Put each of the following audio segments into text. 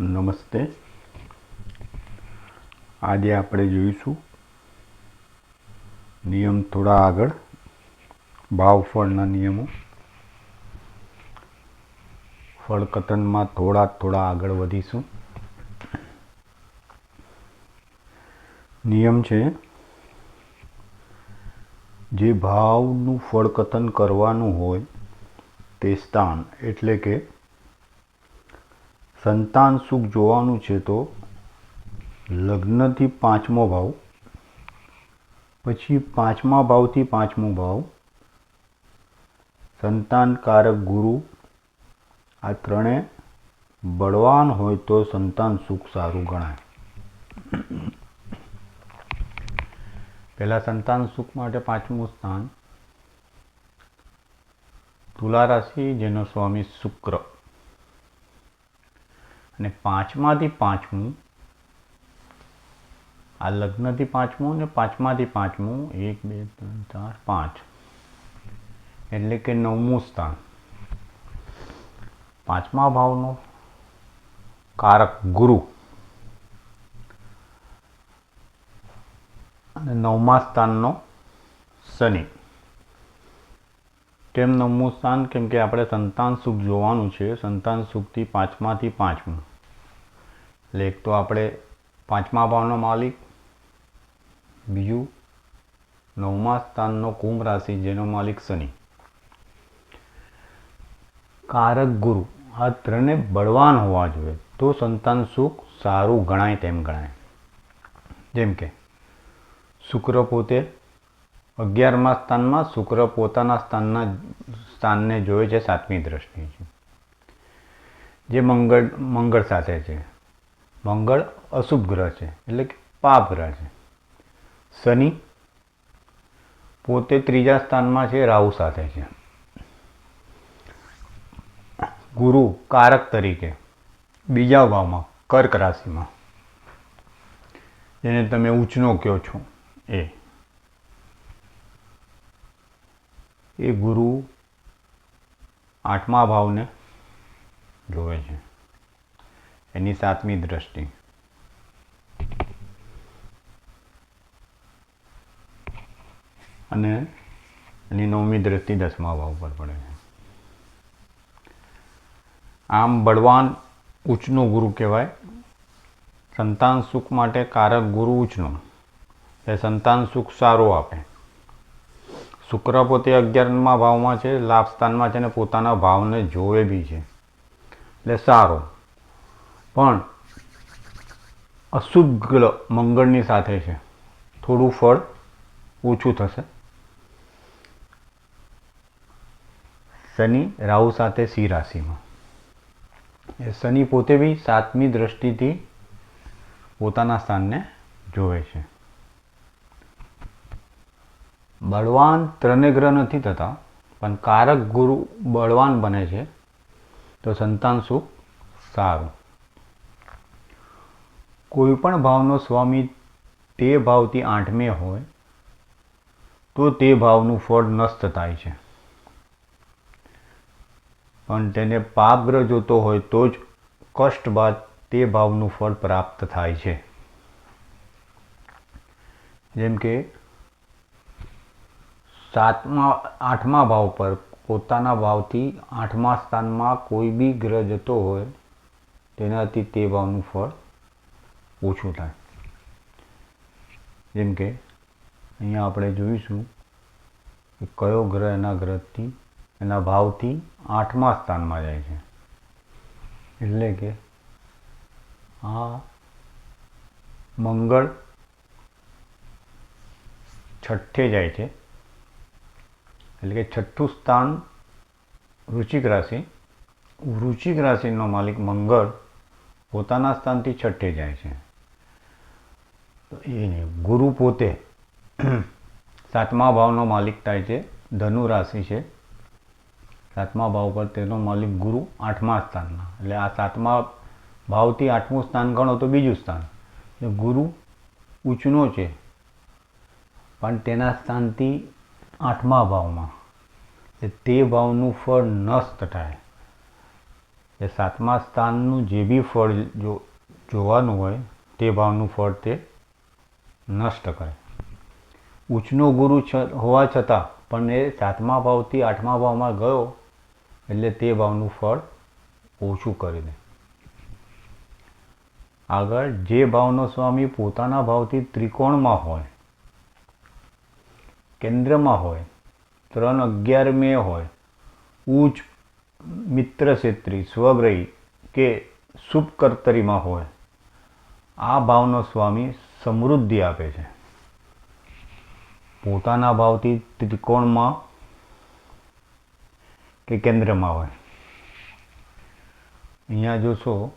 નમસ્તે. આજે આપણે જોઈશું નિયમ થોડા આગળ ભાવ ફળના નિયમો. ફળકથનમાં થોડા થોડા આગળ વધીશું. નિયમ છે, જે ભાવનું ફળકથન કરવાનું હોય તે સ્થાન, એટલે કે સંતાન સુખ જોવાનું છે તો લગ્નથી પાંચમો ભાવ, પછી પાંચમા ભાવથી પાંચમો ભાવ, સંતાનકારક ગુરુ, આ ત્રણે બળવાન હોય તો સંતાન સુખ સારું ગણાય. પહેલાં સંતાન સુખ માટે પાંચમું સ્થાન તુલા રાશિ જેનો સ્વામી શુક્ર. અને પાંચમાંથી પાંચમું, આ લગ્નથી પાંચમું ને પાંચમાંથી પાંચમું, એક, બે, ત્રણ, ચાર, પાંચ. એટલે કે નવમું સ્થાન. પાંચમા ભાવનો કારક ગુરુ. અને નવમા સ્થાનનો શનિ. કેમ નવમું સ્થાન? કેમ કે આપણે સંતાન સુખ જોવાનું છે. સંતાન સુખથી પાંચમાંથી પાંચમું. એક તો આપણે પાંચમા ભાવનો માલિક, બીજું નવમા સ્થાનનો કુંભ રાશિ, જેનો માલિક શનિ. કારક ગુરુ, આ ત્રણે બળવાન હોવા જોઈએ. તો સંતાન સુખ સારું ગણાય તેમ ગણાય. જેમ કે, શુક્ર પોતે અગિયારમા સ્થાનમાં, શુક્ર પોતાના સ્થાનના સ્થાનને જોવે છે સાતમી દ્રષ્ટિ જે મંગળ મંગળ સાથે છે. મંગળ અશુભ ગ્રહ છે, એટલે કે પાપ ગ્રહ છે. શનિ પોતે ત્રીજા સ્થાનમાં છે, રાહુ સાથે છે. ગુરુ કારક તરીકે બીજા ભાવમાં કર્ક રાશિમાં, જેને તમે ઉચનો કહો છો એ. એ ગુરુ આઠમા ભાવને જોવે છે. એની સાતમી દ્રષ્ટિ. અને એની નવમી દ્રષ્ટિ દસમા ભાવ પર પડે છે. આમ બળવાન ઉચ્ચનો ગુરુ કહેવાય. સંતાન સુખ માટે કારક ગુરુ ઉચ્ચનો. એ સંતાન સુખ સારું આપે. શુક્ર પોતે અગિયારમાં ભાવમાં છે, લાભ સ્થાનમાં છે અને પોતાના ભાવને જોવે બી છે. એટલે સારો. પણ અશુભ મંગળની સાથે છે. થોડું ફળ ઓછું થશે. શનિ રાહુ સાથે સિંહ રાશિમાં. એ શનિ પોતે બી સાતમી દ્રષ્ટિથી પોતાના સ્થાનને જોવે છે. બળવાન ત્રણે ગ્રહ નથી થતા, પણ કારક ગુરુ બળવાન બને છે. તો સંતાન સુખ સારું. કોઈ પણ ભાવનો સ્વામી તે ભાવથી આઠમે હોય, તો તે ભાવનું ફળ નષ્ટ થાય છે. પણ તેને પાપ ગ્રહ જોતો હોય તો જ કષ્ટ બાદ તે ભાવનું ફળ પ્રાપ્ત થાય છે. જેમ કે, સાતમા, આઠમા ભાવ પર પોતાના ભાવથી આઠમા સ્થાનમાં કોઈ બી ગ્રહ જતો હોય, તેનાથી તે ભાવનું ફળ ઓછું થાય. જેમ કે, અહીંયા આપણે જોઈશું કે કયો ગ્રહ એના ગ્રહથી, એના ભાવથી આઠમા સ્થાનમાં જાય છે. એટલે કે આ મંગળ છઠ્ઠે જાય છે. એટલે કે છઠ્ઠું સ્થાન વૃશ્ચિક રાશિ. વૃશ્ચિક રાશિનો માલિક મંગળ પોતાના સ્થાનથી છઠ્ઠે જાય છે. એ ગુરુ પોતે સાતમા ભાવનો માલિક થાય છે, ધનુ રાશિ છે. સાતમા ભાવ પર તેનો માલિક ગુરુ આઠમા સ્થાનના. એટલે આ સાતમા ભાવથી આઠમું સ્થાન ગણો તો બીજું સ્થાન. એટલે ગુરુ ઊંચનો છે, પણ તેના સ્થાનથી આઠમા ભાવમાં. તે ભાવનું ફળ નષ્ટ થાય. એ સાતમા સ્થાનનું જે બી ફળ જો જોવાનું હોય, તે ભાવનું ફળ તે નષ્ટ કરે. ઉચ્ચનો ગુરુ હોવા છતાં પણ એ સાતમા ભાવથી આઠમા ભાવમાં ગયો એટલે તે ભાવનું ફળ ઓછું કરી દે. આગળ જે ભાવનો સ્વામી પોતાના ભાવથી ત્રિકોણમાં હોય, કેન્દ્રમાં હોય, ત્રણ અગિયાર મે હોય ઉચ્ચ મિત્ર ક્ષેત્રી, સ્વગ્રહી કે શુભ કર્તરીમાં હોય, આ ભાવનો સ્વામી સમૃદ્ધિ આપે છે. પોતાના ભાવથી ત્રિકોણમાં કે કેન્દ્રમાં હોય. અહીંયા જોશો,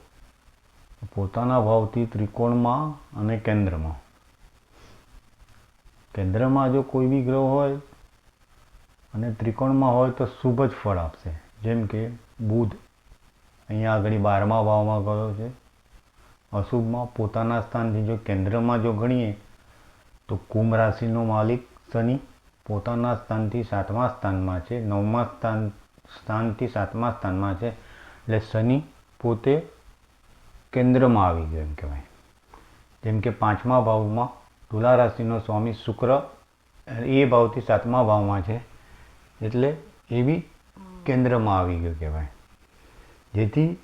પોતાના ભાવથી ત્રિકોણમાં અને કેન્દ્રમાં. કેન્દ્રમાં જો કોઈ બી ગ્રહ હોય અને ત્રિકોણમાં હોય તો શુભ જ ફળ આપશે. જેમ કે બુધ અહીંયા આગળ બારમા ભાવમાં ગયો છે. અશુભમાં પોતાના સ્થાનથી જો કેન્દ્રમાં જો ગણીએ, તો કુંભ રાશિનો માલિક શનિ પોતાના સ્થાનથી સાતમા સ્થાનમાં છે, નવમા સ્થાન, સ્થાનથી સાતમા સ્થાનમાં છે. એટલે શનિ પોતે કેન્દ્રમાં આવી ગયો એમ કહેવાય. જેમ કે પાંચમા ભાવમાં તુલા રાશિનો સ્વામી શુક્ર એ ભાવથી સાતમા ભાવમાં છે. એટલે એ બી કેન્દ્રમાં આવી ગયું કહેવાય. જેથી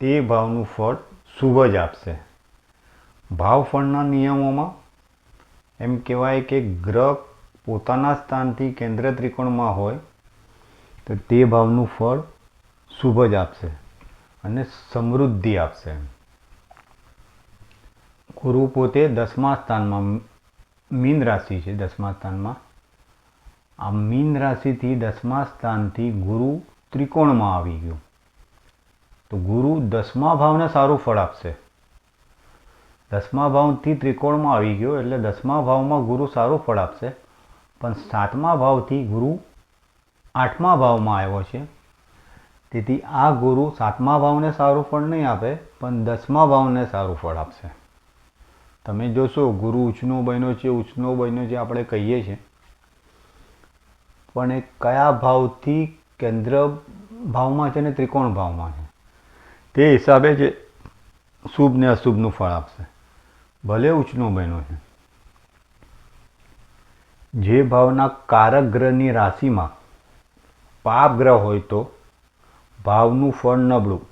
તે ભાવનું ફળ શુભ જ આપશે. ભાવ ફળના નિયમોમાં એમ કહેવાય કે ગ્રહ પોતાના સ્થાનથી કેન્દ્ર ત્રિકોણમાં હોય તો તે ભાવનું ફળ શુભ જ આપશે અને સમૃદ્ધિ આપશે ગુરુ પોતે દસમા સ્થાનમાં મીન રાશિ છે, દસમા સ્થાનમાં. આ મીન રાશિથી દસમા સ્થાનથી ગુરુ ત્રિકોણમાં આવી ગયું. તો ગુરુ દસમા ભાવને સારું ફળ આપશે. દસમા ભાવથી ત્રિકોણમાં આવી ગયો એટલે દસમા ભાવમાં ગુરુ સારું ફળ આપશે. પણ સાતમા ભાવથી ગુરુ આઠમા ભાવમાં આવ્યો છે. તેથી આ ગુરુ સાતમા ભાવને સારું ફળ નહીં આપે, પણ દસમા ભાવને સારું ફળ આપશે. તમે જોશો ગુરુ ઉચ્ચનો બન્યો છે ઉચ્ચનો બન્યો છે, આપણે કહીએ છીએ. પણ એ કયા ભાવથી કેન્દ્ર ભાવમાં છે ને ત્રિકોણ ભાવમાં છે? તે હિસાબે જ શુભ ને અશુભનું ફળ આપશે. ભલે ઉચ્ચનો બન્યો છે. જે ભાવના કારક ગ્રહની રાશિમાં પાપ ગ્રહ હોય તો ભાવનું ફળ નબળું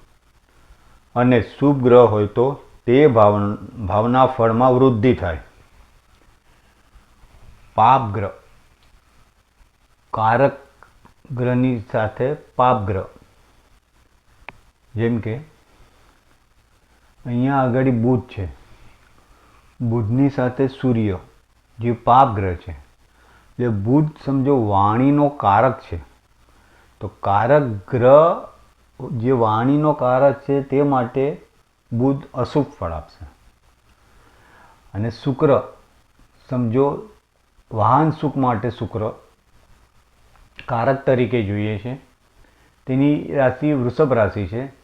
અને શુભ ગ્રહ હોય તો તે ભાવ, ભાવના ફળમાં વૃદ્ધિ થાય. પાપ ગ્રહ. કારક ગ્રહની સાથે પાપ ગ્રહ. જેમ કે અહીંયા આગળ બુધ છે. બુધની સાથે સૂર્ય, જે પાપ ગ્રહ છે. એટલે બુધ સમજો વાણીનો કારક છે. તો કારક ગ્રહ, જે વાણીનો કારક છે તે માટે બુધ અશુભ ફળ આપશે. અને શુક્ર, સમજો વાહન સુખ માટે શુક્ર, કારક તરીકે જોઈએ છે. તેની રાશિ વૃષભ રાશિ છે.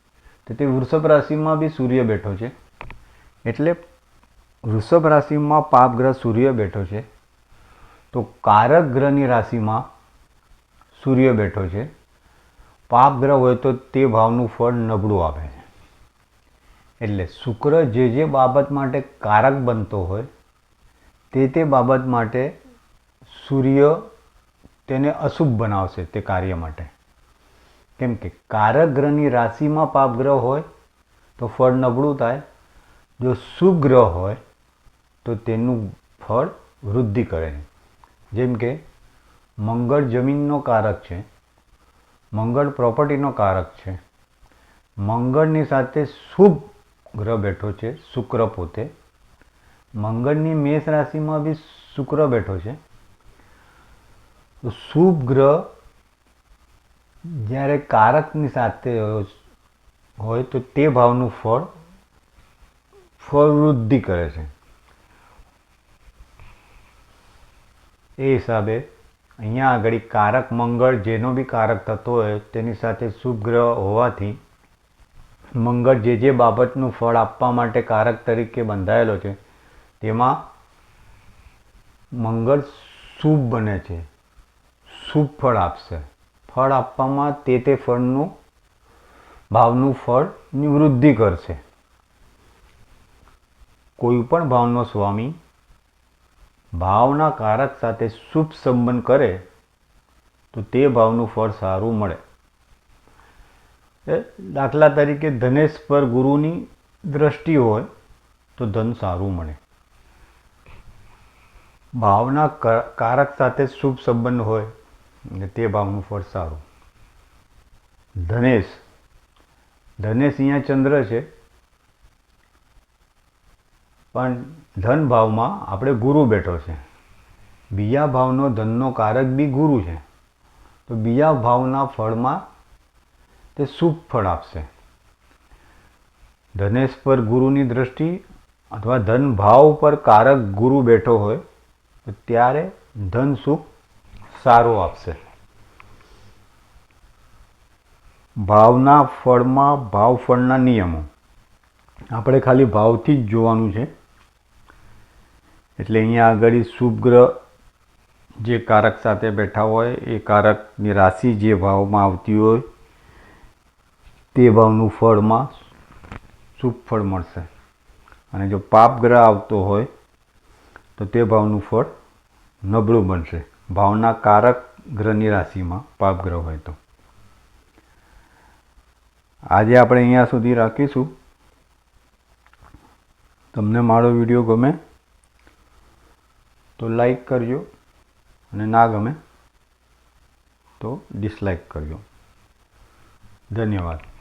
તો તે વૃષભ રાશિમાં બી સૂર્ય બેઠો છે. એટલે વૃષભ રાશિમાં પાપ ગ્રહ સૂર્ય બેઠો છે. તો કારક ગ્રહની રાશિમાં સૂર્ય બેઠો છે. પાપ ગ્રહ હોય તો તે ભાવનું ફળ નબળું આપે છે. એટલે શુક્ર જે જે બાબત માટે કારક બનતો હોય, તે તે બાબત માટે સૂર્ય તેને અશુભ બનાવશે તે કાર્ય માટે. કેમ કે કારક ગ્રહની રાશિમાં પાપ ગ્રહ હોય તો ફળ નબળું થાય. જો શુભ ગ્રહ હોય તો તેનું ફળ વૃદ્ધિ કરે જેમ કે મંગળ જમીનનો કારક છે, મંગળ પ્રોપર્ટીનો કારક છે, મંગળની સાથે શુભ ગ્રહ બેઠો છે, શુક્ર પોતે, મંગળની મેષ રાશિમાં બી શુક્ર બેઠો છે. શુભ ગ્રહ જ્યારે કારકની સાથે હોય તો તે ભાવનું ફળ ફળ વૃદ્ધિ કરે છે. એ હિસાબે અહીંયા આગળ કારક મંગળ જેનો બી કારક થતો હોય તેની સાથે શુભ ગ્રહ હોવાથી મંગળ જે જે બાબતનું ફળ આપવા માટે કારક તરીકે બંધાયેલો છે, તેમાં મંગળ શુભ બને છે. શુભ ફળ આપશે. ફળ આપવામાં તે તે ફળનું, ભાવનું ફળની વૃદ્ધિ કરશે. કોઈ પણ ભાવનો સ્વામી ભાવના કારક સાથે શુભ સંબંધ કરે, તો તે ભાવનું ફળ સારું મળે. દાખલા તરીકે ધનેશ પર ગુરુની દ્રષ્ટિ હોય, તો ધન સારું મળે. ભાવના કારક સાથે શુભ સંબંધ હોય એટલે તે ભાવનું ફળ સારું ધનેશ. ધનેશ અહીંયા ચંદ્ર છે. પણ ધન ભાવમાં આપણે ગુરુ બેઠો છે. બીજા ભાવનો ધનનો કારક બી ગુરુ છે. તો બીજા ભાવના ફળમાં તે શુભ ફળ આપશે. ધનેશ પર ગુરુની દ્રષ્ટિ અથવા ધન ભાવ પર કારક ગુરુ બેઠો હોય, તો ત્યારે ધન સુખ સારું આપશે. ભાવના ફળમાં ભાવ ફળના નિયમો. આપણે ખાલી ભાવથી જ જોવાનું છે. એટલે અહીંયા આગળ શુભ ગ્રહ જે કારક સાથે બેઠા હોય, એ કારકની રાશિ જે ભાવમાં આવતી હોય, તે ભાવનું ફળમાં શુભ ફળ મળશે. અને જો પાપ ગ્રહ આવતો હોય, તો તે ભાવનું ફળ નબળું બનશે. ભાવના કારક ગ્રહની રાશિમાં પાપ ગ્રહ હોય તો. આજે આપણે અહીંયા સુધી રાખીશું. તમને મારો વીડિયો ગમે તો લાઈક કરજો અને ના ગમે તો ડિસલાઈક કરજો. ધન્યવાદ.